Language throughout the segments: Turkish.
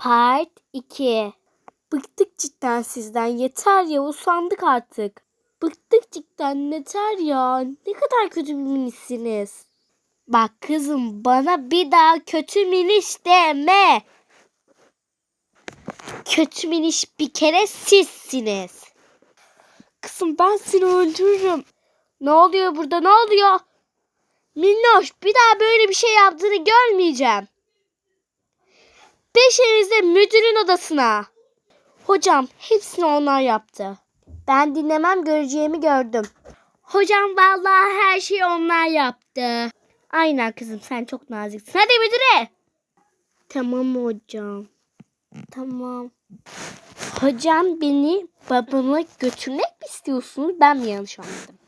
Part 2 Bıktık cidden sizden. Yeter ya usandık artık. Bıktık cidden yeter ya. Ne kadar kötü bir minisiniz. Bak kızım bana bir daha kötü miniş deme. Kötü miniş bir kere sizsiniz. Kızım ben seni öldürürüm. Ne oluyor burada ne oluyor? Minnoş bir daha böyle bir şey yaptığını görmeyeceğim. Peşinizde müdürün odasına. Hocam hepsini onlar yaptı. Ben dinlemem göreceğimi gördüm. Hocam vallahi her şeyi onlar yaptı. Aynen kızım sen çok naziksin. Hadi müdüre. Tamam hocam. Tamam. Hocam beni babama götürmek mi istiyorsunuz? Ben mi yanlış anladım?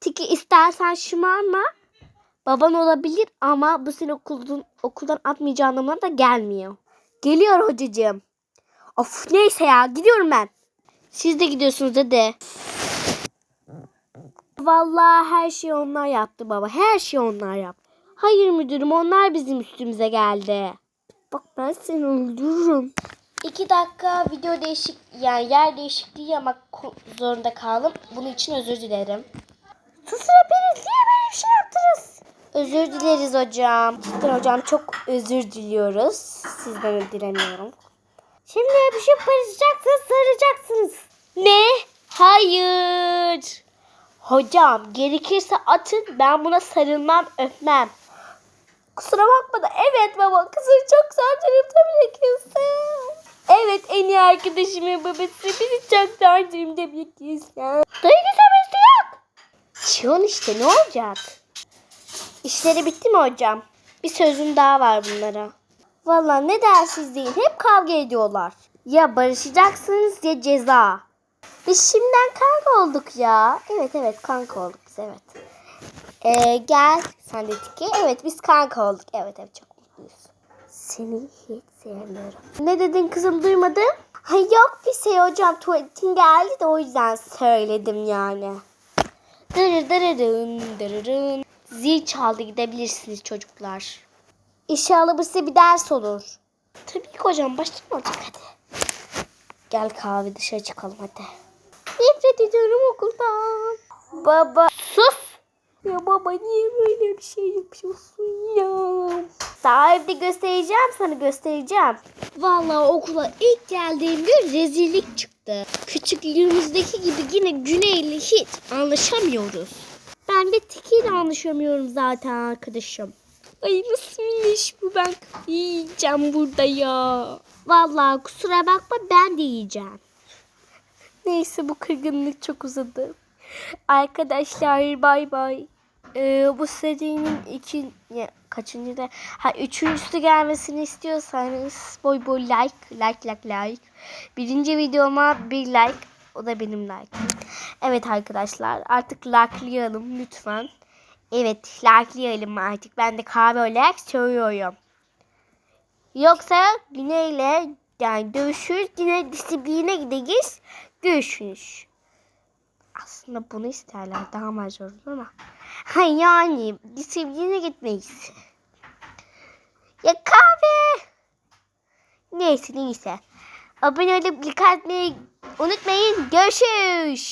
Tiki istersen şımarma. Baban olabilir ama bu seni okuldan, okuldan atmayacağı anlamına da gelmiyor. Geliyor hocacığım. Of neyse ya gidiyorum ben. Siz de gidiyorsunuz hadi. Vallahi her şeyi onlar yaptı baba. Her şeyi onlar yaptı. Hayır müdürüm onlar bizim üstümüze geldi. Bak ben seni öldürürüm. İki dakika video değişik yani yer değişikliği yapmak zorunda kaldım. Bunun için özür dilerim. Susun hepiniz niye böyle bir şey yaptınız? Özür dileriz hocam. Cidden hocam çok özür diliyoruz. Sizden dilemiyorum. Şimdi öpüşüp barışacaksınız, sarılacaksınız. Ne? Hayır. Hocam gerekirse atın ben buna sarılmam, öpmem. Kusura bakma da evet baba kızı çok sarcarım tabii ki. Evet en iyi arkadaşımın babası bizi çok sarcarım tabii ki. Duygu sevmesi yok. Çiyon işte ne olacak? İşleri bitti mi hocam? Bir sözüm daha var bunlara. Valla ne dersiz değil. Hep kavga ediyorlar. Ya barışacaksınız ya ceza. Biz şimdiden kanka olduk ya. Evet evet kanka olduk biz evet. Ee, gel sen de Tiki. Evet biz kanka olduk. Evet evet çok mutluyuz. Seni hiç sevmiyorum. Ne dedin kızım duymadım? Ha, yok bir şey hocam tuvaletin geldi de o yüzden söyledim yani. Dırır dırırın dırırın. Zil çaldı gidebilirsiniz çocuklar. İnşallah bu size bir ders olur. Tabii ki hocam başlayalım olacak hadi. Gel kahve dışarı çıkalım hadi. Nefret ediyorum okuldan. Baba. Sus. Ya baba niye böyle bir şey yapıyorsun ya? Daha evde göstereceğim sana göstereceğim. Vallahi okula ilk geldiğim gün rezillik çıktı. Küçüklüğümüzdeki gibi yine Güney'le hiç anlaşamıyoruz. Ben de Tiki ile anlaşamıyorum zaten arkadaşım. Ay nasıl minniş bu ben yiyeceğim burada ya. Vallahi kusura bakma ben de yiyeceğim. Neyse bu kırgınlık çok uzadı. Arkadaşlar bay bay. Ee, bu serinin iki ya, kaçıncı da ha üçüncüsü gelmesini istiyorsanız boy boy like like like like. Birinci videoma bir like o da benim like. Evet arkadaşlar artık likelayalım lütfen. Evet likelayalım artık. Ben de kahve olarak söylüyorum. Yoksa Güney'le yani dövüşürüz. Yine disipline gideceğiz. Görüşürüz. Aslında bunu isterler. Daha olur ama. Ha yani disipline gitmeyiz. Ya kahve. Neyse neyse. Abone olup like atmayı unutmayın. Görüşürüz.